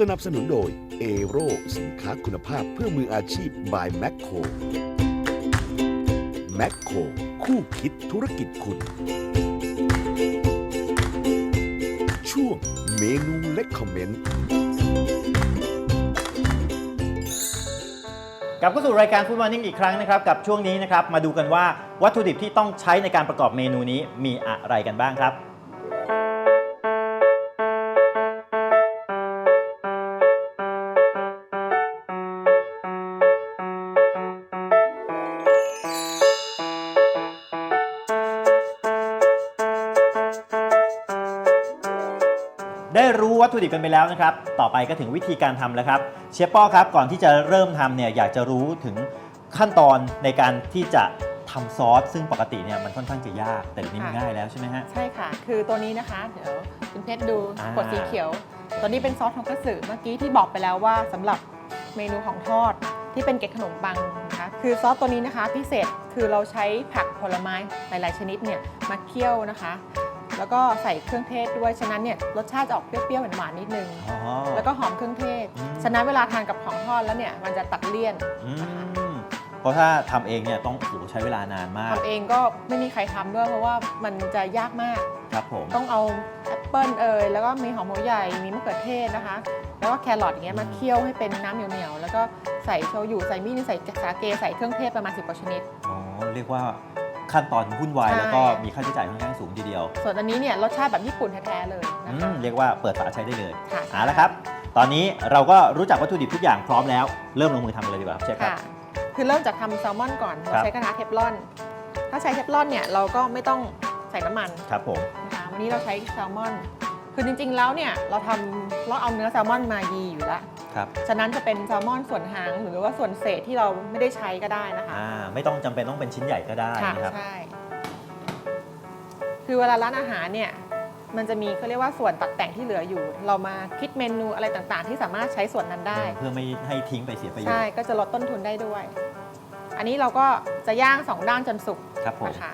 สนับสนุนโดยเอโรสินค้าคุณภาพเพื่อมืออาชีพ by แม c โครแม c โครคู่คิดธุรกิจคุณ ช่วงเมนูเล็กคอมเมนต์กลับเข้าสู่รายการ Food Morning อีกครั้งนะครับ กับช่วงนี้นะครับ มาดูกันว่าวัตถุดิบที่ต้องใช้ในการประกอบเมนูนี้มีอะไรกันบ้างครับ ได้รู้วัตถุดิบกันไปแล้วนะครับ ต่อไปก็ถึงวิธีการทำแล้วครับ เชฟป้อครับ ก่อนที่จะเริ่มทำเนี่ยอยากจะรู้ถึงขั้นตอนในการที่จะทำซอส ซึ่งปกติเนี่ยมันค่อนข้างจะยาก แต่เดี๋ยวนี้มันค่ะง่ายแล้วใช่ไหมฮะ ใช่ค่ะ คือตัวนี้นะคะ เดี๋ยวคุณเพชรดูอ่า ขวดสีเขียว ตัวนี้เป็นซอสทงคัตสึเมื่อกี้ที่บอกไปแล้วว่าสำหรับเมนูของทอดที่เป็นเกล็ดขนมปังนะคะคือซอสตัวนี้นะคะพิเศษคือเราใช้ผักผลไม้หลาย ๆ ชนิดเนี่ยมาเคี่ยวนะคะ แล้วก็ใส่เครื่องเทศด้วย ฉะนั้นเนี่ยรสชาติจะออกเปรี้ยวๆหวานๆนิดนึง อ๋อ แล้วก็หอมเครื่องเทศ อืม ฉะนั้นเวลาทานกับของทอดแล้วเนี่ยมันจะตัดเลี่ยนอืมเพราะถ้าทำเองเนี่ยต้องโอ้โหใช้เวลานานมากทำเองก็ไม่มีใครทำด้วยเพราะว่ามันจะยากมาก ครับผม ต้องเอาแอปเปิลเอยแล้วก็มีหอมหัวใหญ่ มีมะเขือเทศนะคะ แล้วก็แครอทอย่างเงี้ยมาเคี่ยวให้เป็นน้ำเหนียวๆ แล้วก็ใส่โชยุ ใส่มีดใส่สาเก ใส่เครื่องเทศประมาณ 10กว่าชนิด อ๋อเรียกว่า ขั้นตอนวุ่นวายใช่ แล้วก็มีค่าใช้จ่ายค่อนข้างสูงทีเดียวส่วนอันนี้เนี่ยรสชาติแบบญี่ปุ่นแท้ๆเลยอืนะคะมเรียกว่าเปิดฝาใช้ได้เลยค่ะเอาละครับ ตอนนี้เราก็รู้จักวัตถุดิบทุกอย่างพร้อมแล้ว เริ่มลงมือทำกันเลยดีกว่าครับเชฟครับ ค่ะ คือเริ่มจากทำแซลมอนก่อนเราครับ ใช้กระทะเทฟลอน ถ้าใช้เทฟลอนเนี่ยเราก็ไม่ต้องใส่น้ำมันครับผม นะคะวันนี้เราใช้แซลมอน คือจริงๆแล้วเนี่ยเราทำเราเอาเนื้อแซลมอนมายีอยู่แล้ว ครับฉะนั้นจะเป็นแซลมอนส่วนหางหรือว่าส่วนเศษที่เราไม่ได้ใช้ก็ได้นะคะอ่าไม่ต้องจำเป็นต้องเป็นชิ้นใหญ่ก็ได้ค่ะนะครับ ใช่ คือเวลาร้านอาหารเนี่ย มันจะมีเขาเรียกว่าส่วนตัดแต่งที่เหลืออยู่ เรามาคิดเมนูอะไรต่างๆ ที่สามารถใช้ส่วนนั้นได้ เพื่อไม่ให้ทิ้งไปเสียประโยชใช่น์ก็จะลดต้นทุนได้ด้วย อันนี้เราก็จะย่างสองด้านจนสุกครับผมนะคะ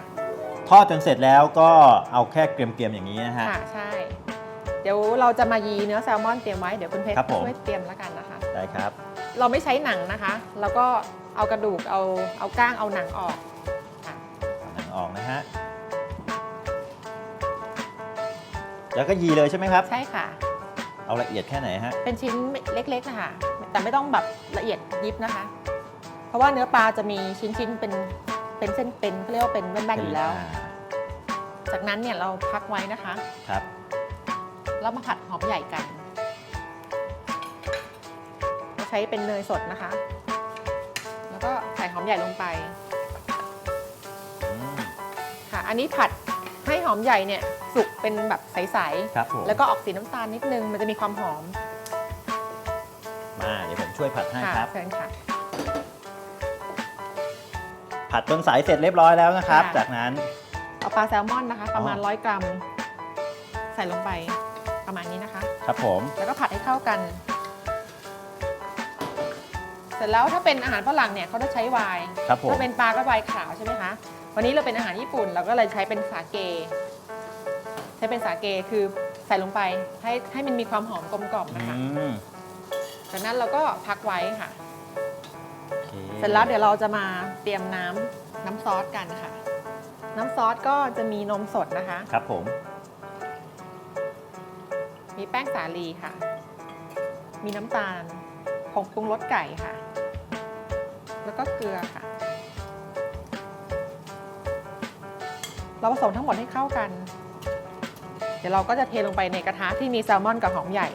ทอดจนเสร็จแล้วก็เอาแค่เกรียมๆอย่างนี้นะฮะ ค่ะใช่เดี๋ยวเราจะมายีเนื้อแซลมอนเตรียมไว้ เดี๋ยวคุณเพชรครับผม ช่วยเตรียมแล้วกันนะคะ ได้ครับ เราไม่ใช้หนังนะคะ แล้วก็เอากระดูกเอาเอาก้างเอาหนังออกค่ะเอาหนังออกนะฮะ แล้วก็ยีเลยใช่ไหมครับ ใช่ค่ะ เอาละเอียดแค่ไหนฮะ เป็นชิ้นเล็กๆนะคะแต่ไม่ต้องแบบละเอียดยิบนะคะ เพราะว่าเนื้อปลาจะมีชิ้นๆเป็นเป็นเส้นเป็นเขาเรียกว่าเป็นแว่นๆอยู่แล้วาจากนั้นเนี่ยเราพักไว้นะคะ ครับ แล้วมาผัดหอมใหญ่กันเราใช้เป็นเนยสดนะคะ แล้วก็ใส่หอมใหญ่ลงไปอืมค่ะ อันนี้ผัดให้หอมใหญ่เนี่ยสุกเป็นแบบใสครับผม ๆ แล้วก็ออกสีน้ำตาลนิดนึง มันจะมีความหอมมาเดี๋ยวผมช่วยผัดให้ค่ะครับ เชิญค่ะ ผัดจนใสเสร็จเรียบร้อยแล้วนะครับ ค่ะ จากนั้น เอาปลาแซลมอนนะคะ ประมาณอ๋อร้อยกรัม ใส่ลงไป ประมาณนี้นะคะ ครับผมแล้วก็ผัดให้เข้ากัน เสร็จแล้วถ้าเป็นอาหารฝรั่งเนี่ยเขาจะใช้ไวน์ ครับผมถ้าเป็นปลาก็ไวน์ขาวใช่ไหมคะ วันนี้เราเป็นอาหารญี่ปุ่นเราก็เลยใช้เป็นสาเก ใช้เป็นสาเกคือใส่ลงไปให้ให้มันมีความหอมกลมกล่อมนะคะ อืมจากนั้นเราก็พักไว้ค่ะ โอคเสร็จแล้วเดี๋ยวเราจะมาเตรียมน้ำน้ำซอสกันค่ะ น้ำซอสก็จะมีนมสดนะคะ ครับผม มีแป้งสาลีค่ะ มีน้ำตาล ผงปรุงรสไก่ค่ะ แล้วก็เกลือค่ะ เราผสมทั้งหมดให้เข้ากัน เดี๋ยวเราก็จะเทลงไปในกระทะที่มีแซลมอนกับหอมใหญ่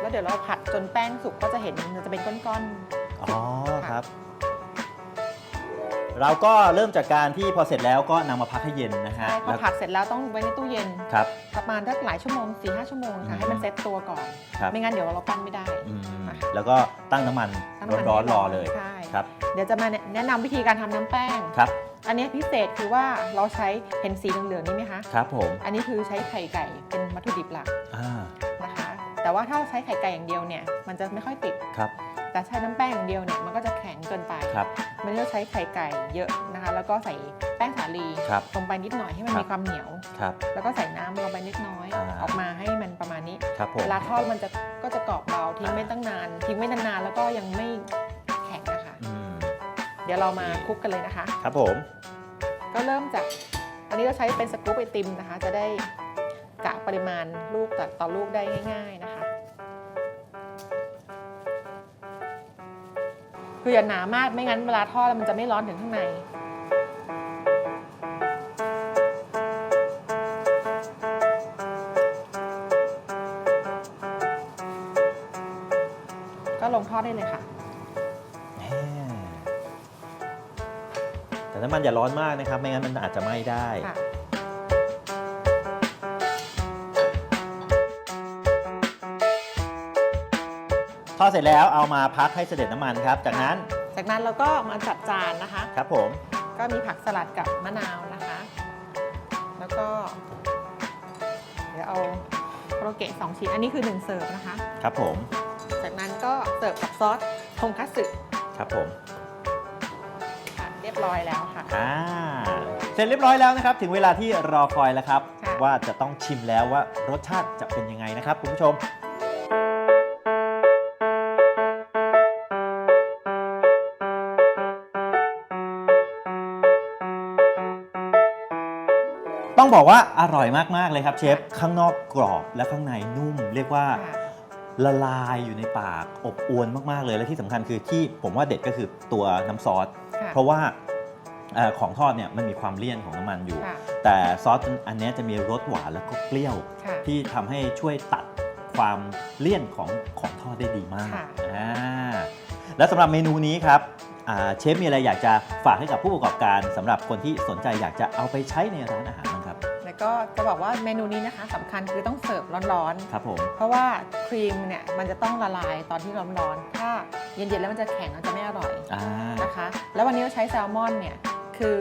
แล้วเดี๋ยวเราผัดจนแป้งสุกก็จะเห็นมันจะเป็นก้อนๆ อ๋อครับ เราก็เริ่มจากการที่พอเสร็จแล้วก็นำมาพักให้เย็นนะฮะใช่พอแล้วผัดเสร็จแล้วต้องไว้ในตู้เย็น ครับ ประมาณสักหลายชั่วโมง4ีหชั่วโมงอืค่ะมให้มันเซ็ตตัวก่อน ครับ ไม่งั้นเดี๋ยวเราปั้นไม่ได้ อืมค่ะแล้วก็ตั้งน้ำมันตั้งน้ำมันร้อนให้ๆรร้ออนเลยใช่ ครับเดี๋ยวจะมาแนะนำวิธีการทำน้ำแป้ง ครับอันนี้พิเศษคือว่าเราใช้เห็นสีเหลืองๆนี่ไหมคะ ครับผมอันนี้คือใช้ไข่ไก่เป็นวัตถุดิบหลักอ่านะคะ แต่ว่าถ้าใช้ไข่ไก่อย่างเดียวเนี่ยมันจะไม่ค่อยติด ครับ แต่ใช้น้ำแป้งอย่างเดียวเนี่ยมันก็จะแข็งเกินไปครับมันจะใช้ไข่ไก่เยอะนะคะ แล้วก็ใส่แป้งสาาลีครับลงไปนิดหน่อยให้มันครับมีความเหนียว ครับ แล้วก็ใส่น้ำลงไปนิดน้อย อ่า ออกมาให้มันประมาณนี้ ครับผม เวลาทอดมันจะก็จะกรอบเบาทิ้งไม่ตั้งนาน ทิ้งไม่นานๆแล้วก็ยังไม่แข็งนะคะ อืม เดี๋ยวเรามาคลุกกันเลยนะคะ ครับผม ก็เริ่มจากอันนี้เราใช้เป็นสกู๊ปไอติมนะคะ จะได้กะปริมาณลูกต่อต่อลูกได้ง่าย ๆนะคะ คืออย่าหนามากไม่งั้นเวลาทอดแล้วมันจะไม่ร้อนถึงข้างใน ก็ลงทอดได้เลยค่ะ แหมแต่น้ำมันอย่าร้อนมากนะครับ ไม่งั้นมันอาจจะไหม้ได้ ค่ะ ทอดเสร็จแล้วเอามาพักให้เสด็จน้ำมันครับ จากนั้นจากนั้นเราก็มาจัดจานนะคะ ครับผม ก็มีผักสลัดกับมะนาวนะคะ แล้วก็ เดี๋ยวเอาโคโรเกะสองชิ้น อันนี้คือ1เสิร์ฟนะคะ ครับผม จากนั้นก็เสิร์ฟกับซอสทงคัตสึครับผมค่ะเรียบร้อยแล้วค่ะ อ่าเสร็จเรียบร้อยแล้วนะครับ ถึงเวลาที่รอคอยแล้วครับ ค่ะ ว่าจะต้องชิมแล้วว่ารสชาติจะเป็นยังไงนะครับคุณผู้ชม บอกว่าอร่อยมาก ๆ เลยครับเชฟ ข้างนอกกรอบและข้างในนุ่ม เรียกว่าค่ะละลายอยู่ในปากอบอวนมาก ๆ เลย และที่สำคัญคือที่ผมว่าเด็ดก็คือตัวน้ำซอสค่ะเพราะว่าเอ่อของทอดเนี่ยมันมีความเลี่ยนของน้ำมันอยู่ค่ะแต่ซอสอันเนี้ยจะมีรสหวานแล้วก็เปรี้ยวค่ะที่ทำให้ช่วยตัดความเลี่ยนของของทอดได้ดีมากค่ะอ่าและสำหรับเมนูนี้ครับอ่าเชฟมีอะไรอยากจะฝากให้กับผู้ประกอบการสำหรับคนที่สนใจอยากจะเอาไปใช้ในร้านอาหาร จะบอกว่าเมนูนี้นะคะสำคัญคือต้องเสิร์ฟร้อนครับผม ๆ เพราะว่าครีมเนี่ยมันจะต้องละลายตอนที่ร้อนๆถ้าเย็นๆแล้วมันจะแข็งมันจะไม่อร่อยอ่า นะคะ แล้ววันนี้เราใช้แซลมอนเนี่ยคือ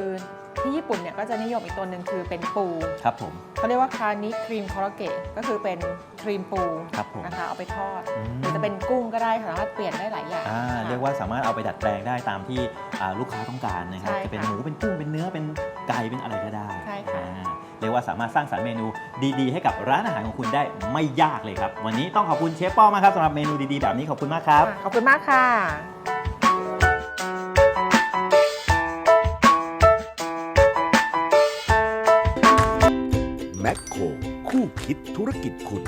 ที่ญี่ปุ่นเนี่ยก็จะนิยมอีกตัวหนึ่งคือเป็นปูครับผม เขาเรียกว่าคานิครีมคอร์เกตก็คือเป็นครีมปูครับผมนะคะเอาไปทอดอืม หรือจะเป็นกุ้งก็ได้ค่ะสามารถเปลี่ยนได้หลายอย่างอ่า ค่ะ เรียกว่าสามารถเอาไปดัดแปลงได้ตามที่อ่าลูกค้าต้องการนะครับ ใช่จะเป็นค่ะหมู เป็นกุ้ง เป็นเนื้อ เป็นไก่ เป็นอะไรก็ได้ใช่ค่ะ อ่า เรียกว่าสามารถสร้างสรรค์เมนูดีๆ ให้กับร้านอาหารของคุณได้ไม่ยากเลยครับ วันนี้ต้องขอบคุณเชฟป้อมากครับสำหรับเมนูดีๆแบบนี้ขอบคุณมากครับ ขอบคุณมากค่ะแมคโครคู่คิดธุรกิจคุณ